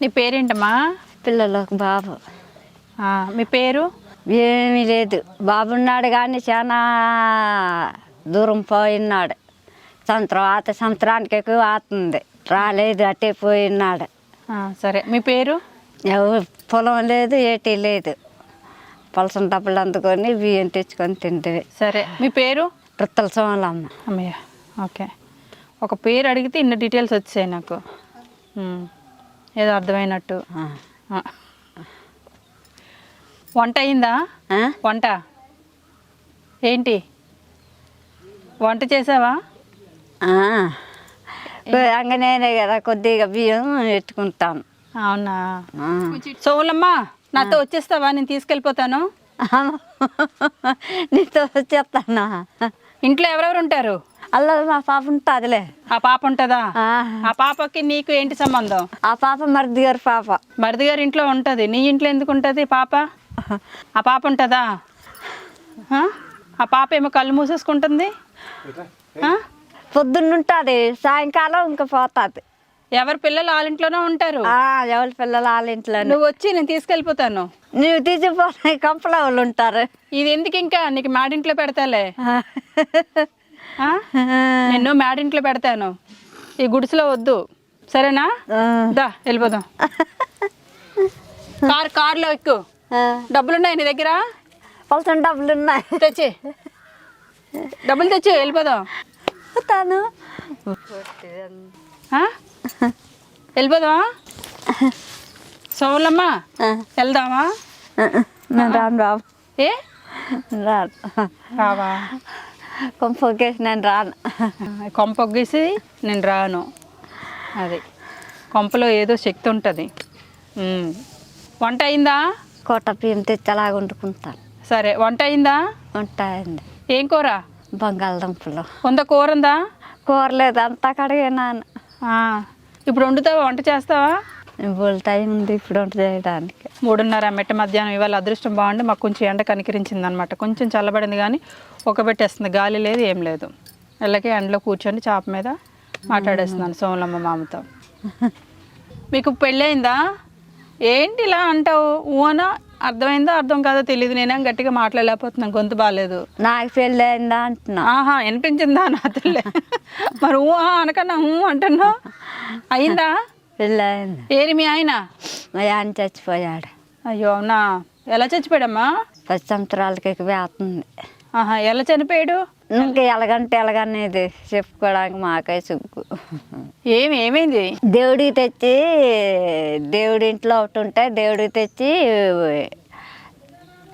నీ పేరేంటమ్మా? పిల్లలకు బాబు. మీ పేరు? ఏమీ లేదు. బాబున్నాడు కానీ చాలా దూరం పోయినాడు సంవత్సరం ఆత సంవత్సరానికి ఎక్కువ ఆతుంది. రాలేదు అట్టే పోయినాడు సరే. మీ పేరు? ఎవరు? పొలం లేదు ఏటీ లేదు. పలసన డబ్బులు అందుకొని బియ్యం తెచ్చుకొని తింటే సరే. మీ పేరు? వృత్తల సోమలమ్మ. అమ్మయ్య ఓకే. ఒక పేరు అడిగితే ఇన్ని డీటెయిల్స్ వచ్చాయి నాకు. ఏదో అర్థమైనట్టు. వంట అయిందా? వంట. ఏంటి? వంట చేసావా? ఆ. అంగనేనే కదా కొద్దిగా బియ్యం పెట్టుకుంటాను. అవునా? ఆ. సోములమ్మా నాతో వచ్చేస్తావా? నేను తీసుకెళ్ళిపోతాను. నీతో వచ్చేస్తానా? ఇంట్లో ఎవరెవరు ఉంటారు? అల్ల మా పాప ఉంటుందిలే. ఆ పాప ఉంటుందా? ఆ. పాపకి నీకు ఏంటి సంబంధం? ఆ పాప మరిది గారి పాప. మరిది గారి ఇంట్లో ఉంటుంది. నీ ఇంట్లో ఎందుకు ఉంటుంది పాప? ఆ పాప ఉంటుందా? ఆ? ఆ పాప ఏమో కళ్ళు మూసేసుకుంటుంది? ఆ? పొద్దున్న ఉంటుంది సాయంకాలం ఇంకా పోతుంది. ఎవరి పిల్లలు వాళ్ళ ఇంట్లోనే ఉంటారు? ఎవరి పిల్లలు వాళ్ళ ఇంట్లో నువ్వు వచ్చి నేను తీసుకెళ్ళిపోతాను. నువ్వు తీసిపోయి కంపల వాళ్ళు ఉంటారు. ఇది ఎందుకు ఇంకా? నీకు మేడింట్లో పెడతాలే? నిన్ను మేడింట్లో పెడతాను. ఈ గుడిసెలో వద్దు. సరేనా? దా వెళ్ళిపోదాం. కార్ కార్లో ఎక్కు. డబ్బులున్నాయి నీ దగ్గర? పలసన డబ్బులు ఉన్నాయి తెచ్చి. డబ్బులు తెచ్చి వెళ్ళిపోదాం. తాను? వెళ్ళిపోదామా? సోములమ్మ వెళ్దామా? రాను బాబు ఏ? రావా? కొంపకేసి నేను రాను. కొంపొగ్గేసి నేను రాను. అది. కొంపలో ఏదో శక్తి ఉంటుంది. వంట అయిందా? కోట బియ్యం తెచ్చి అలాగ వండుకుంటాను. సరే వంట అయిందా? ఉంటాయండి ఏం కూర? బంగాళదుంపలు. కొంత కూర ఉందా? కూర లేదు అంతా కడిగినాను. ఇప్పుడు వండుతావా? వంట చేస్తావా? ఇప్పుడు టైం ఉంది ఇప్పుడు వంట చేయడానికి. మూడున్నర మెట్ట మధ్యాహ్నం ఇవాళ అదృష్టం బాగుండి మాకు కొంచెం ఎండ కనికరించింది అనమాట కొంచెం చల్లబడింది కానీ ఒక పెట్టేస్తుంది. గాలి లేదు ఏం లేదు. వెళ్ళకి ఎండలో కూర్చొని చాప మీద మాట్లాడేస్తున్నాను సోమలమ్మ మామతో. మీకు పెళ్ళయిందా? ఏంటి ఇలా అంటావు? ఊనా అర్థమైందో? అర్థం కాదో తెలియదు నేనేం గట్టిగా మాట్లాడలేకపోతున్నాను. గొంతు బాగాలేదు నాకు పెళ్ళి అయిందా అంటున్నా. ఆహా వినిపించిందా నా తల్లి? మరి ఊ ఆ అనకన్నా ఊ అంటున్నావు? అయిందా? పెళ్ళి అయింది ఏరి మీ ఆయన? మా ఆయన చచ్చిపోయాడు. అయ్యో అవునా? ఎలా చచ్చిపోయాడమ్మా? పది సంవత్సరాలకి ఎక్కువ అవుతుంది ఆహా ఎలా చనిపోయాడు? ఇంకా ఎలాగంటే ఎలాగనేది. చెప్పుకోవడానికి మాకే సుగ్గు. ఏమి ఏమైంది? దేవుడికి తెచ్చి దేవుడి ఇంట్లో ఒకటి ఉంటే దేవుడికి తెచ్చి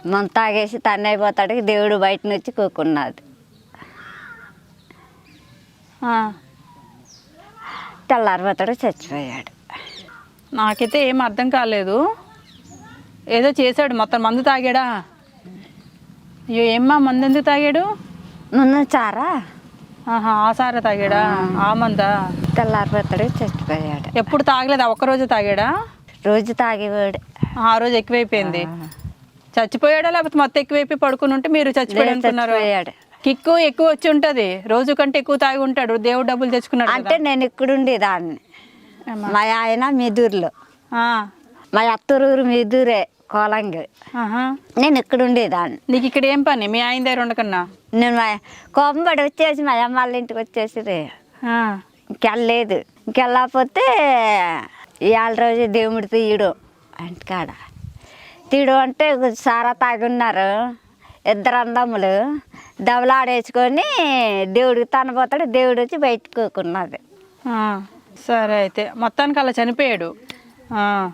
మన తాగేసి తన్ను అయిపోతాడు. దేవుడు బయట నుంచి కూకున్నది తెల్లారిపోతాడు చచ్చిపోయాడు. నాకైతే ఏం అర్థం కాలేదు. ఏదో చేశాడు మొత్తం మందు తాగాడా? అయ్యో ఏమ్మా మందు ఎందుకు తాగాడు? నున్న చారా? ఆహా ఆ సారా తాగాడా? ఆ మందా? తెల్లారిపోతాడు చచ్చిపోయాడు. ఎప్పుడు తాగలేదా ఒక్కరోజు తాగాడా? రోజు తాగేవాడు. ఆ రోజు ఎక్కువైపోయింది. చచ్చిపోయాడా లేకపోతే మొత్తం ఎక్కువైపోయి పడుకుని ఉంటే మీరు చచ్చిపోయాడు. కిక్కు ఎక్కువ వచ్చి ఉంటది. రోజు కంటే ఎక్కువ తాగి ఉంటాడు. దేవుడు డబ్బులు తెచ్చుకున్నాడు. అంటే నేను ఇక్కడుండే దాన్ని ఏమ్మా? మా ఆయన మీదూరులో. మా అత్తరూరు మీదూరే కోలంగి. నేను ఇక్కడ ఉండేదాన్ని. నీకు ఇక్కడ ఏం పని? మీ ఆయన దగ్గర ఉండకన్నా? నేను మా కోపంబడి వచ్చేసి మా అమ్మ వాళ్ళ ఇంటికి వచ్చేసి ఇంకెళ్ళలేదు. ఇంకెళ్ళకపోతే ఇవాళ రోజు దేవుడు తీయడు ఇంటికాడ తీయడు అంటే సారా తాగి ఉన్నారు ఇద్దరు అందములు దవలాడేసుకొని దేవుడికి తనపోతాడు దేవుడు వచ్చి బయటకు కూకున్నది. ఆ. సరే అయితే. మొత్తానికి అలా చనిపోయాడు. ఆ.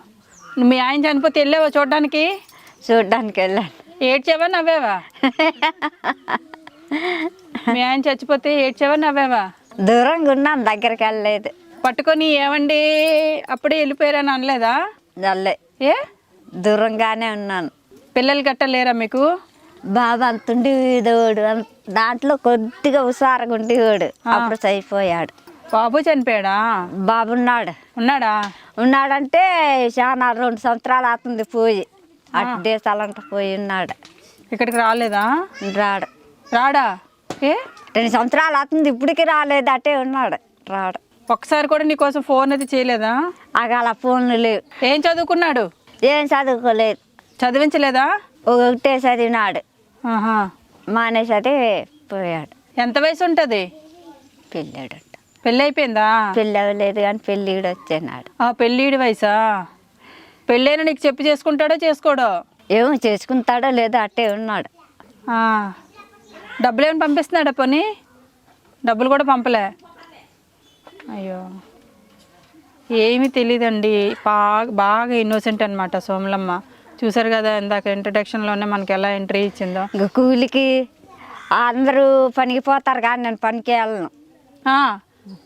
మీ ఆయన చనిపోతే వెళ్ళావా చూడడానికి? చూడ్డానికి వెళ్ళాను ఏడ్చావా నవ్వావా? మీ ఆయన చచ్చిపోతే ఏడ్చావా నవ్వావా? దూరంగా ఉన్నాను దగ్గరికి వెళ్ళలేదు. పట్టుకొని ఏమండి? అప్పుడే వెళ్ళిపోయారని అనలేదా? వెళ్ళే ఏ? దూరంగానే ఉన్నాను. పిల్లలు గట్ట లేరా మీకు? బాబు అంతుండి దేవుడు దాంట్లో కొద్దిగా హుషారుగా ఉండేవాడు. అప్పుడు చనిపోయాడు. బాబు చనిపోయాడా? బాబున్నాడు ఉన్నాడా. ఉన్నాడంటే చాలా రెండు సంవత్సరాలు అవుతుంది పోయి. అటు దేశాలంట పోయి ఉన్నాడు. ఇక్కడికి రాలేదా? రాడు. రాడా? ఏ? రెండు సంవత్సరాలు అవుతుంది ఇప్పటికి రాలేదు అటే ఉన్నాడు రాడు. ఒక్కసారి కూడా నీకోసం ఫోన్ అది చేయలేదా? అగాల ఫోన్లు లేవు. ఏం చదువుకున్నాడు? ఏం చదువుకోలేదు. చదివించలేదా? ఒకటే చదివినాడు. మానేసి పోయాడు. ఎంత వయసు ఉంటుంది? పెళ్ళాడు పెళ్ళి అయిపోయిందా పెళ్ళి అవ్వలేదు కానీ పెళ్ళి కూడా వచ్చేనాడు. ఆ పెళ్ళిడి వయసా? పెళ్ళైనా నీకు చెప్పి చేసుకుంటాడో చేసుకోడో? ఏమో చేసుకుంటాడో లేదో అట్టే ఉన్నాడు. ఆ, డబ్బులు ఏమైనా పంపిస్తున్నాడా పోనీ? డబ్బులు కూడా పంపలే. అయ్యో. ఏమీ తెలియదండి బాగా బాగా ఇన్నోసెంట్ అనమాట సోమలమ్మ. చూసారు కదా ఇందాక ఇంట్రడక్షన్లోనే మనకి ఎలా ఎంట్రీ ఇచ్చిందో? ఇంక కూలికి అందరూ పనికి పోతారు కానీ నేను పనికి వెళ్ళను. ఆ,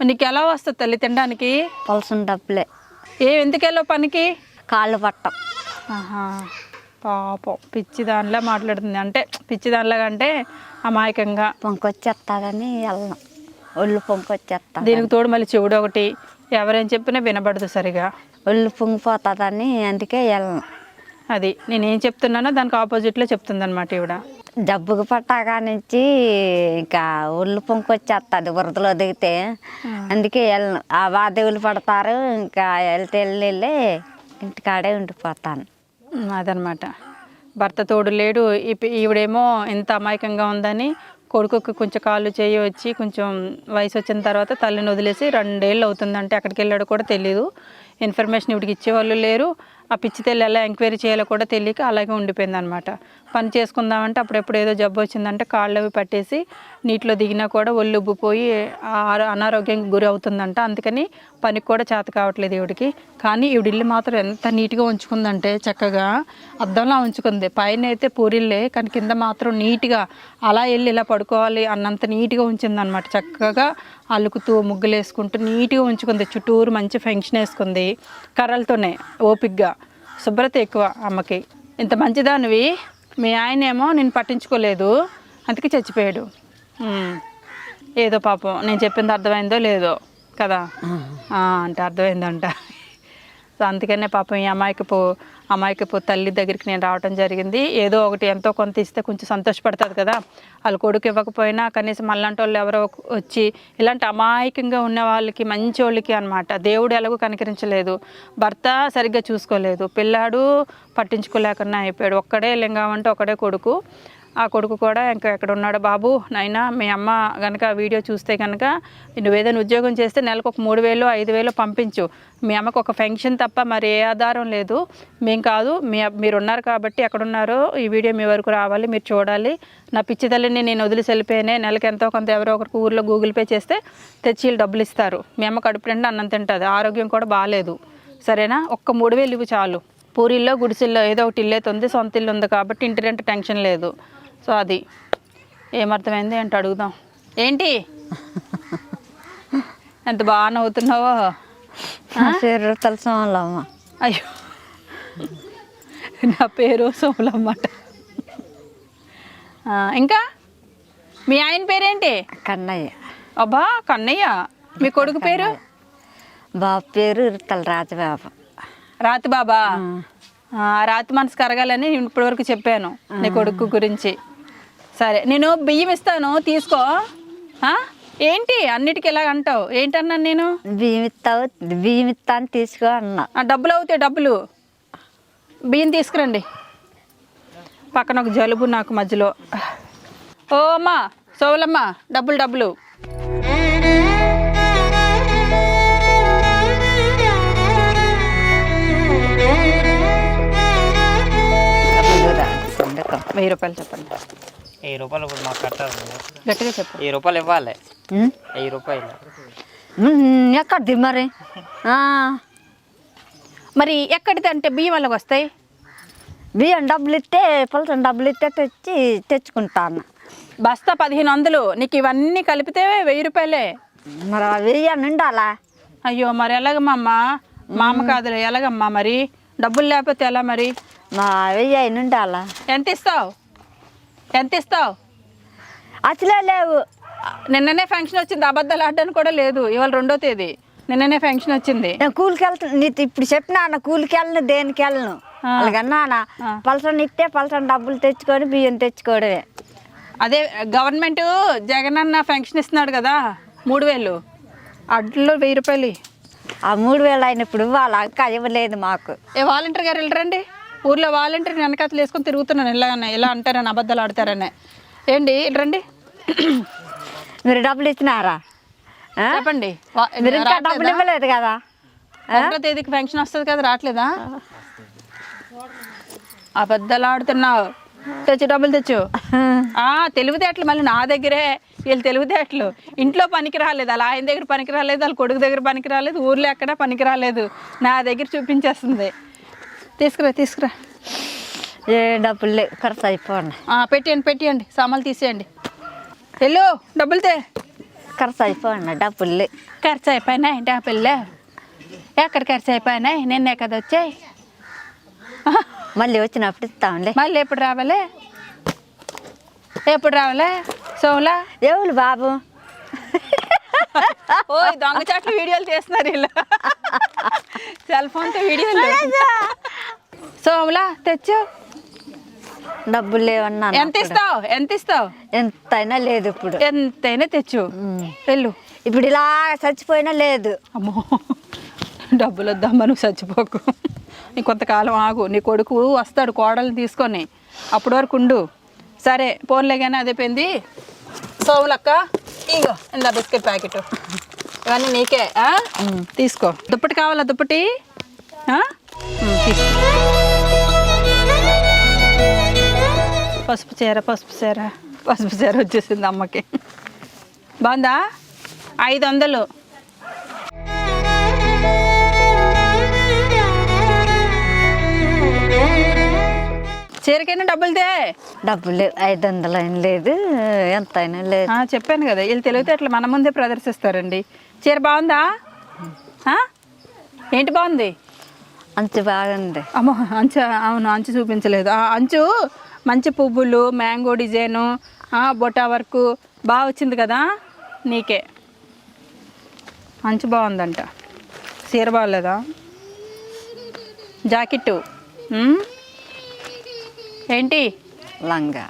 నీకు ఎలా వస్తుంది తల్లి తినడానికి? పలసిన డబ్బులే. ఏ ఎందుకు వెళ్ళావు పనికి? కాళ్ళు పట్టం. పాపం. పిచ్చి దానిలా మాట్లాడుతుంది. అంటే పిచ్చి దానిలాగా అంటే అమాయకంగా. పొంకొచ్చేస్తాడని వెళ్ళను. ఒళ్ళు పొంకొచ్చేస్తాడు దీనికి తోడు మళ్ళీ చెవుడు ఒకటి. ఎవరేం చెప్పినా వినబడదు సరిగా. ఒళ్ళు పొంగిపోతుందని అందుకే వెళ్ళను. అది. నేనేం చెప్తున్నానో దానికి ఆపోజిట్లో చెప్తుంది అనమాట ఈవిడ. జబ్బుకు పట్టాక నుంచి ఇంకా ఒళ్ళు పొంకొచ్చేస్తుంది వరదలో దిగితే. అందుకే ఆ వాదేవులు పడతారు ఇంకా వెళ్తే వెళ్ళి వెళ్ళి ఇంటికాడే ఉండిపోతాను. అదనమాట. భర్త తోడు లేడు ఈవిడేమో ఎంత అమాయకంగా ఉందని కొడుకుకి కొంచెం కాళ్ళు చేయి వచ్చి కొంచెం వయసు వచ్చిన తర్వాత తల్లిని వదిలేసి రెండేళ్ళు అవుతుందంటే అక్కడికి వెళ్ళాడు కూడా తెలియదు ఇన్ఫర్మేషన్ ఇవిడికి ఇచ్చేవాళ్ళు లేరు. ఆ పిచ్చి తెల్లి ఎలా ఎంక్వైరీ చేయాలో కూడా తెలియక అలాగే ఉండిపోయింది అనమాట పని చేసుకుందామంటే అప్పుడెప్పుడు ఏదో జబ్బు వచ్చిందంటే కాళ్ళు అవి పట్టేసి నీటిలో దిగినా కూడా ఒళ్ళు ఉబ్బిపోయి అనారోగ్యానికి గురి అవుతుందంట. అందుకని పనికి కూడా చేత కావట్లేదు ఈవిడికి. కానీ ఈవిడ ఇల్లు మాత్రం ఎంత నీట్గా ఉంచుకుందంటే చక్కగా అద్దంలా ఉంచుకుంది. పైన అయితే పూరిల్లే కానీ కింద మాత్రం నీట్గా అలా వెళ్ళి ఇలా పడుకోవాలి అన్నంత నీట్గా ఉంచిందనమాట చక్కగా అల్లుకుతూ ముగ్గులు వేసుకుంటూ నీట్గా ఉంచుకుంది. చుట్టూరు మంచి ఫంక్షన్ వేసుకుంది కర్రలతోనే ఓపిగ్గా. శుభ్రత ఎక్కువ అమ్మకి. ఇంత మంచిదానివి. మీ ఆయన ఏమో నేను పట్టించుకోలేదు. అందుకే చచ్చిపోయాడు. ఏదో పాపం. నేను చెప్పింది అర్థమైందో లేదో కదా? అంటే అర్థమైందంట. సో అందుకనే పాపం ఈ అమాయకపు అమాయకపు తల్లి దగ్గరికి నేను రావడం జరిగింది. ఏదో ఒకటి ఎంతో కొంత ఇస్తే కొంచెం సంతోషపడుతుంది కదా. వాళ్ళ కొడుకు ఇవ్వకపోయినా కనీసం అలాంటి వాళ్ళు ఎవరో వచ్చి ఇలాంటి అమాయకంగా ఉన్న వాళ్ళకి మంచి వాళ్ళకి అనమాట దేవుడు ఎలాగో కనికరించలేదు. భర్త సరిగ్గా చూసుకోలేదు. పిల్లాడు పట్టించుకోలేకన్నా అయిపోయాడు. ఒక్కడే లింగం అంటే ఒకడే కొడుకు. ఆ కొడుకు కూడా ఇంకా ఎక్కడ ఉన్నాడు బాబు? నాయనా మీ అమ్మ కనుక వీడియో చూస్తే కనుక నువ్వు ఏదైనా ఉద్యోగం చేస్తే నెలకు ఒక మూడు వేలు ఐదు వేలు పంపించు. మీ అమ్మకు ఒక ఫెన్షన్ తప్ప మరి ఏ ఆధారం లేదు. మేం కాదు మీ మీరు ఉన్నారు కాబట్టి ఎక్కడున్నారో ఈ వీడియో మీ వరకు రావాలి మీరు చూడాలి. నా పిచ్చి తల్లిని నేను వదిలేసి వెళ్ళిపోయినే నెలకి ఎంతో కొంత ఎవరో ఒకరికి ఊర్లో గూగుల్ పే చేస్తే తెచ్చి వీళ్ళు డబ్బులు ఇస్తారు. మీ అమ్మ కడుపు నిండా అన్నం తింటుంది ఆరోగ్యం కూడా బాగాలేదు సరేనా? ఒక్క మూడు వేలు ఇవి చాలు. పూరిల్లో గుడిసిల్లో ఏదో ఒకటి ఇల్లేతుంది సొంత ఇల్లు ఉంది కాబట్టి ఇంటి రెంట్ టెన్షన్ లేదు. సో అది ఏమర్థమైంది ఏంటి అడుగుదాం. ఏంటి? ఎంత బాగా నవ్వుతున్నావో. పేరు తలసమల్లమ్మ అయ్యో. నా పేరు సోములమ్మట ఇంకా? మీ ఆయన పేరేంటి? కన్నయ్య. అబ్బా కన్నయ్య. మీ కొడుకు పేరు? బాబు పేరు ఇరుతల రాజబాబు. రాతి బాబా రాతి మనసు కరగాలని నేను ఇప్పటివరకు చెప్పాను నీ కొడుకు గురించి. సరే నేను బియ్యం ఇస్తాను తీసుకో. ఆ? ఏంటి? అన్నిటికీ ఇలా అంటావు? ఏంటన్నాను నేను? బియ్యం ఇస్తావు బియ్యం ఇస్తా అని తీసుకో అన్నా. డబ్బులు అవుతాయి డబ్బులు. బియ్యం తీసుకురండి. పక్కన ఒక జలుబు నాకు మధ్యలో. ఓ అమ్మా సోలమ్మ డబ్బులు డబ్బులు. వెయ్యి రూపాయలు చెప్పండి. వెయ్యి రూపాయలు ఇప్పుడు మాకు కట్టాలి గట్టిగా చెప్పు. వెయ్యి రూపాయలు ఇవ్వాలి? వెయ్యి రూపాయలు. ఎక్కడిది మరి? ఆ, మరి ఎక్కడిది అంటే బియ్యం వాళ్ళకి వస్తాయి? బియ్యం డబ్బులు ఇస్తే పులసం డబ్బులు ఇస్తే తెచ్చి తెచ్చుకుంటాను బస్తా పదిహేను వందలు. నీకు ఇవన్నీ కలిపితే వెయ్యి రూపాయలే. మరి ఆ వెయ్యి ఉండాలా అయ్యో మరి ఎలాగమ్మా? అమ్మ మా అమ్మ కాదులే ఎలాగమ్మా మరి? డబ్బులు లేకపోతే ఎలా మరి? మా వెయ్యి అయిన ఉండాలా ఎంత ఇస్తావు? ఎంత ఇస్తావు? అసలే లేవు. నిన్ననే ఫంక్షన్ వచ్చింది అబద్ధాలు ఆడడానికి కూడా లేదు ఇవాళ రెండో తేదీ. నిన్ననే ఫంక్షన్ వచ్చింది. నేను కూలికి వెళ్తాను ఇప్పుడు చెప్పినా అన్న కూలికి వెళ్ళను దేనికి వెళ్ళను. అలాగన్నా అన్న. పలసని ఇస్తే పలసని డబ్బులు తెచ్చుకొని బియ్యం తెచ్చుకోవడమే. అదే గవర్నమెంట్ జగన్ అన్న ఫంక్షన్ ఇస్తున్నాడు కదా మూడు వేలు. అడ్లో వెయ్యి రూపాయలు ఆ మూడు వేలు అయినప్పుడు వాళ్ళ అక్క ఇవ్వలేదు మాకు. ఏ వాలంటీర్ గారు వెళ్ళరండి? ఊర్లో వాలంటీర్ వెనకాతలు వేసుకొని తిరుగుతున్నాను. ఇలా ఇలా అంటారని అబద్ధాలు ఆడతారని. ఏంటి? రండి. మీరు డబ్బులు ఇచ్చినారా? చెప్పండి. మీరు ఇంకా? డబ్బులు ఇవ్వలేదు కదా? ఒకటో తేదీకి ఫంక్షన్ వస్తుంది కదా రావట్లేదా అబద్ధాలు ఆడుతున్నావు. తెచ్చు డబ్బులు తెచ్చు. ఆ తెలివితేటలు మళ్ళీ నా దగ్గరే. వీళ్ళు తెలివితేటలు ఇంట్లో పనికి రాలేదు. అలా ఆయన దగ్గర పనికి రాలేదు. వాళ్ళ కొడుకు దగ్గర పనికి రాలేదు. ఊర్లో ఎక్కడ పనికి రాలేదు. నా దగ్గర చూపించేస్తుంది. తీసుకురా తీసుకురా. ఏ డబ్బులు లేవు ఖర్చు అయిపోండి ఆ, పెట్టేయండి పెట్టేయండి. సామాన్లు తీసేయండి. వెళ్ళు డబ్బులు తే. ఖర్చు అయిపోండి డబ్బులు లేవు ఖర్చు అయిపోయినాయి డబ్బులు ఎక్కడ ఖర్చు అయిపోయినాయి? నిన్నే కదా వచ్చాయి. మళ్ళీ వచ్చినప్పుడు ఇస్తాంలే. మళ్ళీ ఎప్పుడు రావాలే? ఎప్పుడు రావాలే? సోలా ఎవరు బాబు? ఓ దొంగ చాట్ల వీడియోలు చేస్తున్నారు వీళ్ళు. సెల్ ఫోన్తో వీడియోలు. సోములా తెచ్చు. డబ్బులు లేవన్నా ఎంత ఇస్తావు? ఎంత ఇస్తావు? ఎంతైనా లేదు ఇప్పుడు. ఎంతైనా తెచ్చు. వెళ్ళు. ఇప్పుడు ఇలా చచ్చిపోయినా లేదు. అమ్మో. డబ్బులు వద్దమ్మా నువ్వు చచ్చిపోకు. నీ కొంతకాలం ఆగు. నీ కొడుకు వస్తాడు కోడల్ని తీసుకొని. అప్పటి వరకు ఉండు. సరే పోన్లే కానీ అదే పోయింది సోములక్క ఇగో ఇందా బిస్కెట్ ప్యాకెట్. ఇవన్నీ నీకే? తీసుకో. దుప్పటి కావాలా దుప్పటి? పసుపు చీర పసుపు చీర. పసుపు చీర వచ్చేసింది అమ్మకి. బాగుందా? ఐదు వందలు. చీరకైనా డబ్బులు తే డబ్బులు లేవు ఐదు వందలు అయిన లేదు. ఎంతైనా లేదు. ఆ, చెప్పాను కదా వీళ్ళు తెలివితే అట్లా మన ముందే ప్రదర్శిస్తారండి. చీర బాగుందా? ఏంటి బాగుంది? అంచు బాగుంది. అమ్మో అంచు అవును అంచు చూపించలేదు. ఆ అంచు మంచి పువ్వులు మ్యాంగో డిజైను బొటా వర్క్ బాగా వచ్చింది కదా? నీకే. అంచు బాగుందంట. చీర బాగలేదా? జాకెట్టు? ఏంటి? లంగా.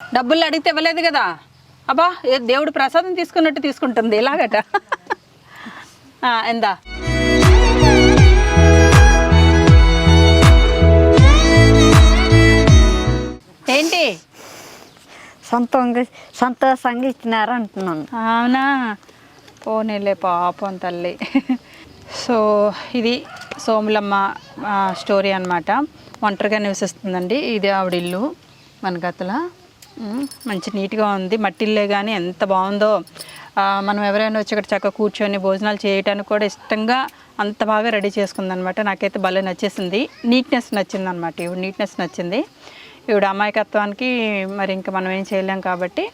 డబ్బులు అడిగితే ఇవ్వలేదు కదా? అబ్బా ఏ దేవుడు ప్రసాదం తీసుకున్నట్టు తీసుకుంటుంది ఇలాగట. ఎందా ఏంటి? సొంతంగా సంతోషంగా ఇచ్చినారు అంటున్నాను. అవునా? పోనీలే పాపం తల్లి. సో ఇది సోములమ్మ స్టోరీ అనమాట ఒంటరిగా నివసిస్తుందండి ఇది ఆవిడ ఇల్లు మన గతల. మంచి నీట్గా ఉంది. మట్టిల్లే కానీ ఎంత బాగుందో మనం ఎవరైనా వచ్చి ఇక్కడ చక్కగా కూర్చొని భోజనాలు చేయడానికి కూడా ఇష్టంగా అంత బాగా రెడీ చేసుకుందనమాట. నాకైతే భలే నచ్చేసింది. నీట్నెస్ నచ్చింది అనమాట ఇవి నీట్నెస్ నచ్చింది. ఈవిడ అమాయకత్వానికి మరి ఇంకా మనం ఏం చేయలేం కాబట్టి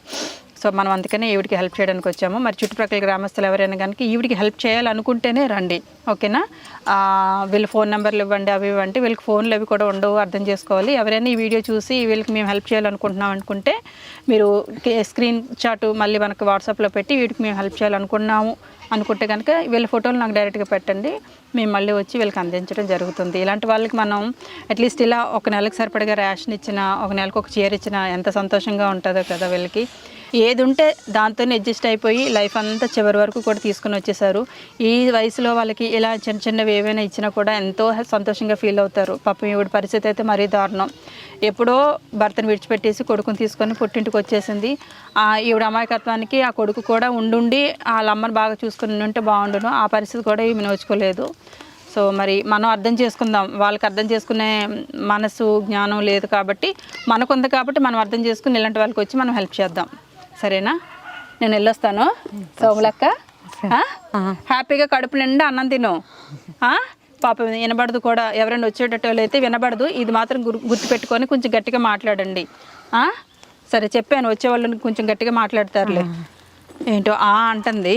సో మనం అందుకనే ఈవిడికి హెల్ప్ చేయడానికి వచ్చాము. మరి చుట్టుప్రక్కల గ్రామస్తులు ఎవరైనా కనుక ఈవిడికి హెల్ప్ చేయాలనుకుంటేనే రండి. ఓకేనా? వీళ్ళ ఫోన్ నెంబర్లు ఇవ్వండి అవి ఇవ్వండి. వీళ్ళకి ఫోన్లు అవి కూడా ఉండవు అర్థం చేసుకోవాలి. ఎవరైనా ఈ వీడియో చూసి వీళ్ళకి మేము హెల్ప్ చేయాలనుకుంటున్నాం అనుకుంటే మీరు స్క్రీన్ షాట్ మళ్ళీ మనకు వాట్సాప్లో పెట్టి వీటికి మేము హెల్ప్ చేయాలనుకున్నాము. అనుకుంటే కనుక వీళ్ళ ఫోటోలు నాకు డైరెక్ట్గా పెట్టండి. మేము మళ్ళీ వచ్చి వీళ్ళకి అందించడం జరుగుతుంది. ఇలాంటి వాళ్ళకి మనం అట్లీస్ట్ ఇలా ఒక నెలకు సరిపడగా రేషన్ ఇచ్చినా ఒక నెలకు ఒక చీర ఇచ్చినా ఎంత సంతోషంగా ఉంటుందో కదా వీళ్ళకి. ఏది ఉంటే దాంతోనే అడ్జస్ట్ అయిపోయి లైఫ్ అంతా చివరి వరకు కూడా తీసుకుని వచ్చేసారు ఈ వయసులో వాళ్ళకి ఇలా చిన్న చిన్నవి ఏవైనా ఇచ్చినా కూడా ఎంతో సంతోషంగా ఫీల్ అవుతారు. పాపం ఈవిడ పరిస్థితి అయితే మరీ దారుణం. ఎప్పుడో భర్తను విడిచిపెట్టేసి కొడుకుని తీసుకొని పుట్టింటికి వచ్చేసింది. ఆ ఈవిడ అమాయకత్వానికి ఆ కొడుకు కూడా ఉండుండి వాళ్ళ అమ్మని బాగా చూసుకుని ఉంటే బాగుండును. ఆ పరిస్థితి కూడా ఈమె నోచుకోలేదు. సో మరి మనం అర్థం చేసుకుందాం. వాళ్ళకి అర్థం చేసుకునే మనసు జ్ఞానం లేదు కాబట్టి మనకుంది కాబట్టి మనం అర్థం చేసుకుని ఇలాంటి వాళ్ళకి వచ్చి మనం హెల్ప్ చేద్దాం. సరేనా? నేను వెళ్ళొస్తాను. సోములక్క? హ్యాపీగా కడుపు నిండా అన్నం తిను? పాపం వినబడదు కూడా. ఎవరైనా వచ్చేటట్టు అయితే వినబడదు. ఇది మాత్రం గుర్ గుర్తుపెట్టుకొని కొంచెం గట్టిగా మాట్లాడండి? సరే చెప్పాను. వచ్చే వాళ్ళని కొంచెం గట్టిగా మాట్లాడతారులే. ఏంటో ఆ అంటుంది.